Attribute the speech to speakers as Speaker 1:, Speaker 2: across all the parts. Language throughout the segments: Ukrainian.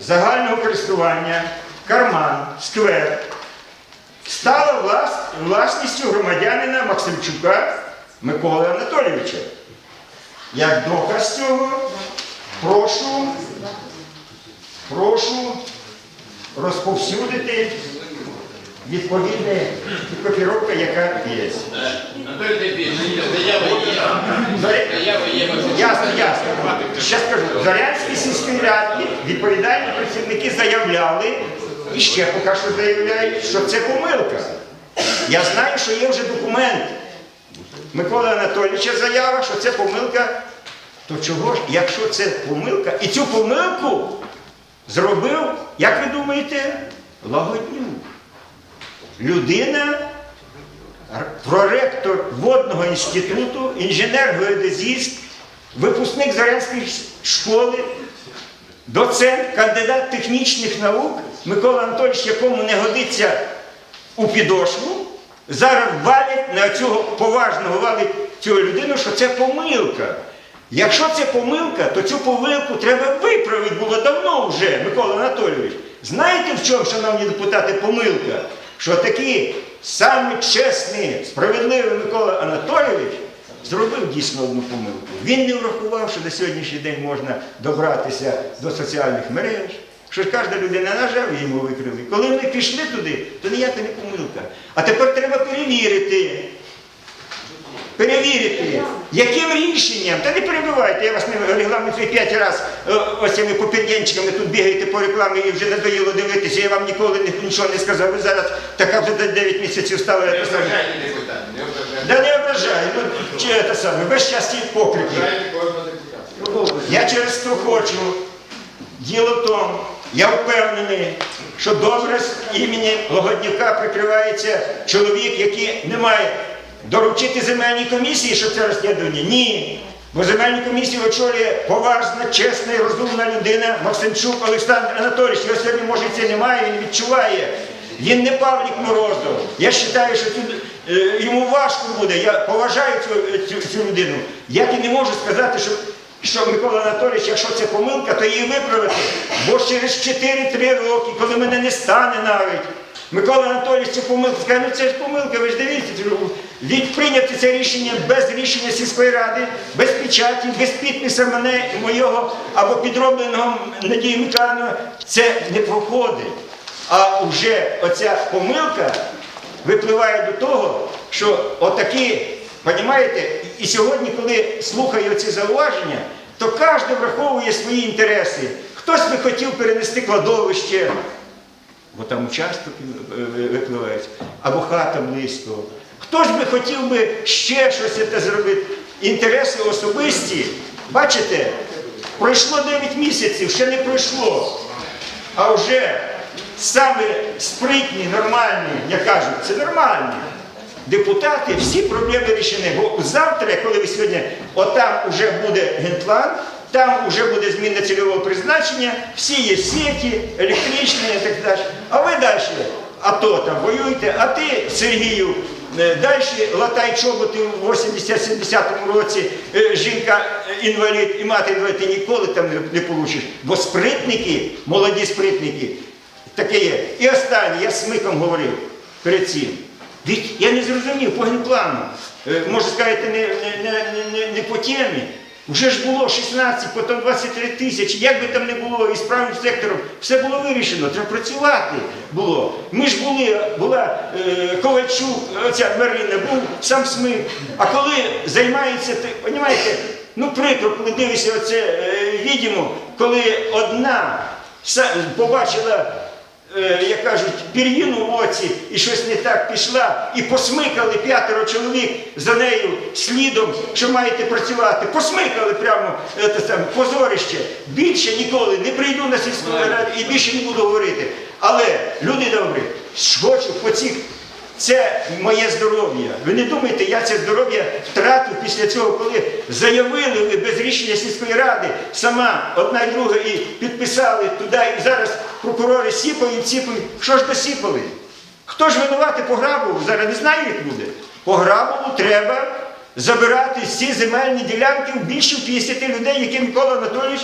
Speaker 1: загального користування, карман, сквер стала влас- власністю громадянина Максимчука Миколи Анатолійовича. Як доказ цього, прошу, прошу розповсюдити відповідна копіровка, яка є. Ясно, ясно. Ще скажу, в Зарянській сільській раді відповідальні працівники заявляли, і ще поки що заявляють, що це помилка. Я знаю, що є вже документ Миколи Анатолійовича заява, що це помилка. То чого ж, якщо це помилка, і цю помилку зробив, як ви думаєте, Лагоднюк. Людина проректор водного інституту, інженер-геодезіст, випускник Зарянської школи, доцент, кандидат технічних наук Микола Анатолійович, якому не годиться у підошву, зараз валять на цього поважного валить цю людину, що це помилка. Якщо це помилка, то цю помилку треба виправити було давно вже, Микола Анатолійович. Знаєте в чому, шановні депутати, помилка? Що такий самий чесний, справедливий Микола Анатолійович зробив дійсно одну помилку. Він не врахував, що на сьогоднішній день можна добратися до соціальних мереж. Що ж кожна людина нажав і йому викрили. Коли вони пішли туди, то ніяка не помилка. А тепер треба перевірити. Перевірити, яким рішенням, та не перебивайте, я вас не регламентую п'ять разів ось цими тут бігаєте по рекламі і вже надоїло дивитися, я вам ніколи ні- нічого не сказав. Ви зараз така вже до 9 місяців стала.
Speaker 2: Не ображайте депутата, не ображайте.
Speaker 1: Да не ображаю, ну чи це саме, без щастя покрики.
Speaker 2: Ображайте.
Speaker 1: Я через то хочу. Діло в тому, я впевнений, що добре з імені Логоднюка прикривається чоловік, який не має доручити земельній комісії, щоб це розслідування. Ні. Бо земельну комісію очолює поважна, чесна і розумна людина Максимчук Олександр Анатолійович. Його сьогодні, може, це немає, він відчуває. Він не Павлік Морозов. Я вважаю, що тут, е, йому важко буде. Я поважаю цю, цю, цю людину. Як і не можу сказати, що що Микола Анатолійович, якщо це помилка, то її виправити. Бо через 4-3 роки, коли мене не стане навіть, Микола Анатолійович цю помилку скаже, ну це ж помилка, ви ж дивіться, це від прийняти це рішення без рішення сільської ради, без печаті, без підпису мене, моєго або підробленого Надії Михайловни, це не проходить. А вже оця помилка випливає до того, що отакі, розумієте, і сьогодні, коли слухаю ці зауваження, то кожен враховує свої інтереси. Хтось би хотів перенести кладовище, бо там участок е, е, випливають, або хата близько. Хтось би хотів би ще щось це зробити. Інтереси особисті, бачите, пройшло 9 місяців, ще не пройшло. А вже саме спритні, нормальні, як кажуть, це нормальні. Депутати всі проблеми рішені. Бо завтра, коли ви сьогодні, отам вже буде генплан, там вже буде зміна цільового призначення, всі є сеті, електричні і так далі. А ви далі, а то там воюєте, а ти, Сергію, е, далі латай чоботи в 80-70 році, е, жінка е, і мати інвалід, ти ніколи там не, получиш. Бо спритники, молоді спритники, таке є. І останнє, я з Смиком говорив перед цим. Від, я не зрозумів. Е, Може сказати, не, не, не, не, не по темі. Вже ж було 16, потім 23 тисячі, як би там не було, і справним сектором, все було вирішено, треба працювати було. Ми ж були, була е, Ковальчук, оця Марина, був сам Смик. А коли займається, ти, розумієте, ну прикро, коли дивишся оце е, відео, коли одна побачила як кажуть, пір'їну в оці і щось не так пішла, і посмикали п'ятеро чоловік за нею слідом, що маєте працювати. Посмикали прямо це саме, позорище. Більше ніколи не прийду на сільську раду і більше не буду говорити. Але, люди добрі, хочу по цих. Це моє здоров'я. Ви не думайте, я це здоров'я втратив після цього, коли заявили ви без рішення сільської ради, сама одна і друга і підписали туди, і зараз прокурори сіпають, сіпають. Що ж досіпали? Хто ж винуватий по Грабову? Зараз не знаю, як буде. По Грабову треба забирати всі земельні ділянки в більше 50 людей, які Микола Анатолійович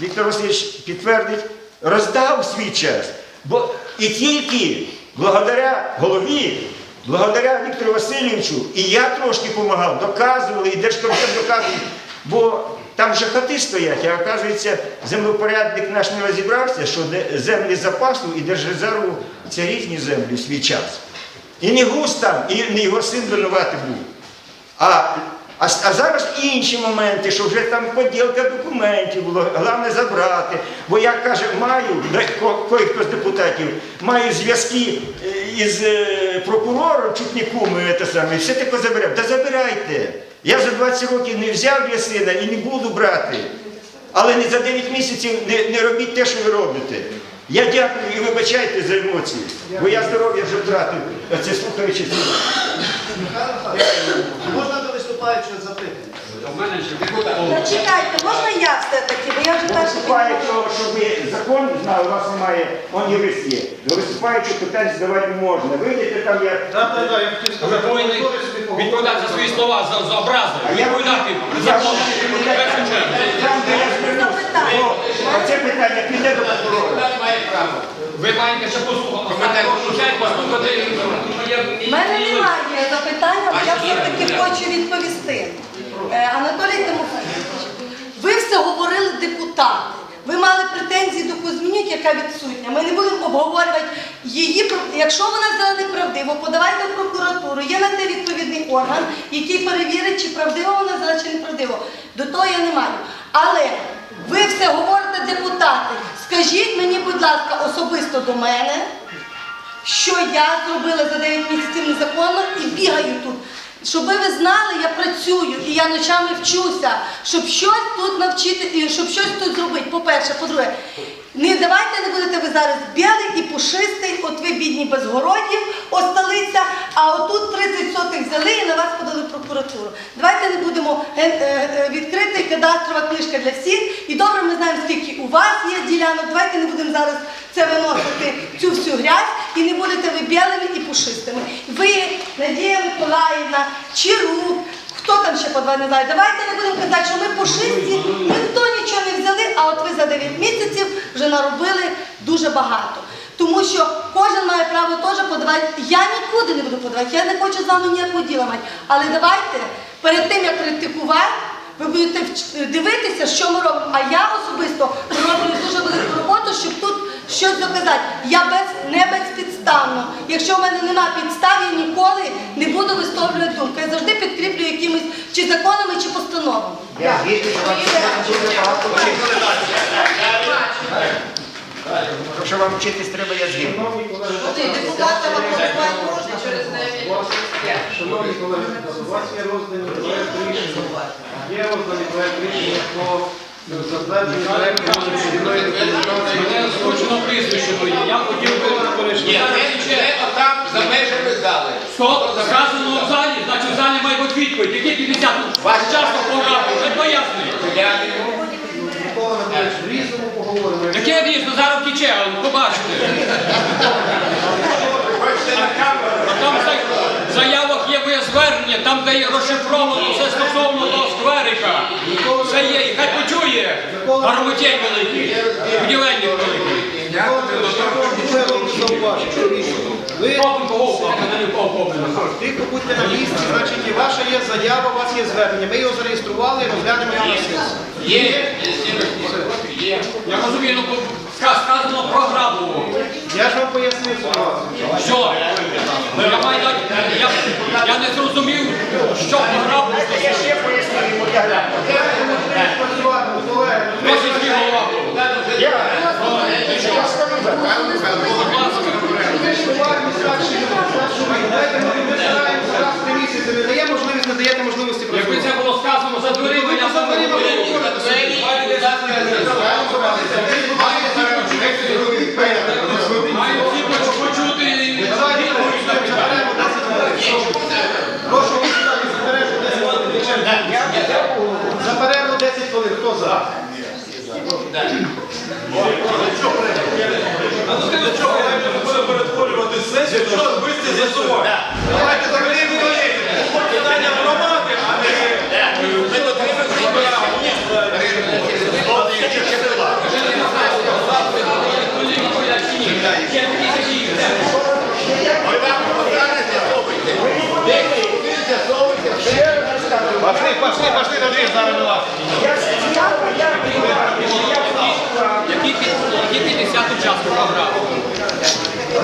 Speaker 1: Віктор Васильович підтвердить, роздав свій час. Бо і тільки благодаря голові, благодаря Віктору Васильовичу, і я трошки допомагав, доказували, і Держкомітет доказував. Бо там же хати стоять, а оказується, землепорядник наш не розібрався, що землі запасу і держрезерву це різні землі в свій час. І не гус там, і не його син винуватий був. А, а, а зараз інші моменти, що вже там поділка документів було, головне забрати. Бо я каже, маю, де- кой-хто з депутатів, маю зв'язки е, із е, прокурором, чуть не те саме, все таке заберемо. Та забирайте. Я за 20 років не взяв для сина і не буду брати. Але не за 9 місяців не, не робіть те, що ви робите. Я дякую і вибачайте за емоції, бо я здоров'я вже втратив, це слухаючи.
Speaker 3: Виступаючого запитання?
Speaker 4: Зачекайте, можна я все-таки, бо я вже перше
Speaker 1: Виступає того, що ви закон знали, у вас немає, он юрист є. До виступаючих питань задавати не можна. Вийдете там як.
Speaker 3: Так, так, так, я хотів сказати,
Speaker 5: повинні відповідати за свої слова, за, за образи.
Speaker 1: А я-
Speaker 5: Відповідати
Speaker 1: Я
Speaker 5: законом
Speaker 1: ж-
Speaker 5: в першу чергу.
Speaker 1: Там, де я звернувся.
Speaker 4: Запитання.
Speaker 1: О, питання піде до прокурора.
Speaker 2: Депутат має право.
Speaker 5: Ви маєте ще послухати.
Speaker 4: У мене немає запитання, але я все-таки хочу відповісти. Е, Анатолій Тимофійович, ви все говорили депутати. Ви мали претензії до Кузьмінюк, яка відсутня. Ми не будемо обговорювати її. Якщо вона взяла неправдиво, подавайте в прокуратуру. Є на те відповідний орган, який перевірить, чи правдиво вона взяла, чи неправдиво. До того я не маю. Але ви все говорите депутати. Скажіть мені, будь ласка, особисто до мене що я зробила за 9 місяців незаконно і бігаю тут. Щоб ви знали, я працюю і я ночами вчуся, щоб щось тут навчити, і щоб щось тут зробити. По-перше, по-друге, не давайте не будете ви зараз білий і пушистий, от ви бідні безгородів осталися, а отут 30 сотих взяли і на вас в прокуратуру. Давайте не будемо е, е, е, відкрити кадастрова книжка для всіх. І добре, ми знаємо, скільки у вас є ділянок. Давайте не будемо зараз це виносити цю всю грязь і не будете ви білими і пушистими. Ви, Надія Миколаївна, Чирук, хто там ще по два не знаю. Давайте не будемо казати, що ми пушисті, ніхто нічого не взяли, а от ви за 9 місяців вже наробили дуже багато. Тому що кожен має право теж подавати. Я нікуди не буду подавати, я не хочу з вами ніякого діла мати. Але давайте перед тим як критикувати, ви будете дивитися, що ми робимо. А я особисто роблю дуже велику роботу, щоб тут щось доказати. Я без не безпідставно. Якщо в мене нема підстав, я ніколи не буду висловлювати думку. Я завжди підкріплю якимись чи законами, чи постановами.
Speaker 1: Я звідти, що вам дуже багато вчитися. Якщо вам вчитись треба, я.
Speaker 3: Шановні колеги,
Speaker 4: Депутатам апробувати можна через
Speaker 3: Шановні колеги, у вас є роздані проект рішення. Є розданий проект рішення по затвердженню проекту містобудівної документації.
Speaker 5: Я хотів би...
Speaker 2: Ні, це це за межами зали.
Speaker 5: Стоп, сказано в залі, значить в залі має бути відповідь. Які 50? Ваш час.
Speaker 2: Я не
Speaker 3: Микола Анатолійович, в різному поговоримо.
Speaker 5: Різно, зараз втіче, побачите.
Speaker 2: Хочете на камеру?
Speaker 5: А там в заявах є моє звернення, там де є розшифровано все стосовно того скверика. Все є, і хай почує. Гармотєй великий, будівельник великий.
Speaker 3: Тихо будьте на місці, значить, і ваша є заява, у вас є звернення. Ми його зареєстрували і розглянемо його на сесії.
Speaker 2: Є, є.
Speaker 5: Я розумію, ну сказано про грабу.
Speaker 3: Я ж вам пояснив ситуацію.
Speaker 5: Що? Я маю я, я не зрозумів, що про грабу.
Speaker 1: Я ще поясню йому, я гляну.
Speaker 5: Досить свій голова.
Speaker 1: Я, я скажу за
Speaker 5: Будь ласка.
Speaker 3: Ми вибираємо раз три місяці, не дає можливість, не даєте можливості
Speaker 5: Якби це було сказано за дверима, я
Speaker 3: За дверима
Speaker 5: за. А ну
Speaker 3: ти до чого будемо перетворювати сесію, що вбивці з'ясувати. Давайте закриємо колеги. Питання громади, а не
Speaker 2: ми Пошли, пошли, пошли, Андрій, зараз ми вас.
Speaker 1: Програму.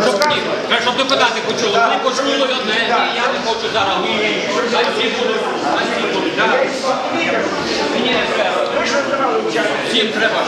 Speaker 1: Щоб, ні, треба, щоб депутати почули. Вони почули одне, і я не хочу зараз говорити. Всі будуть, хай всі будуть. Мені не треба. Всім треба.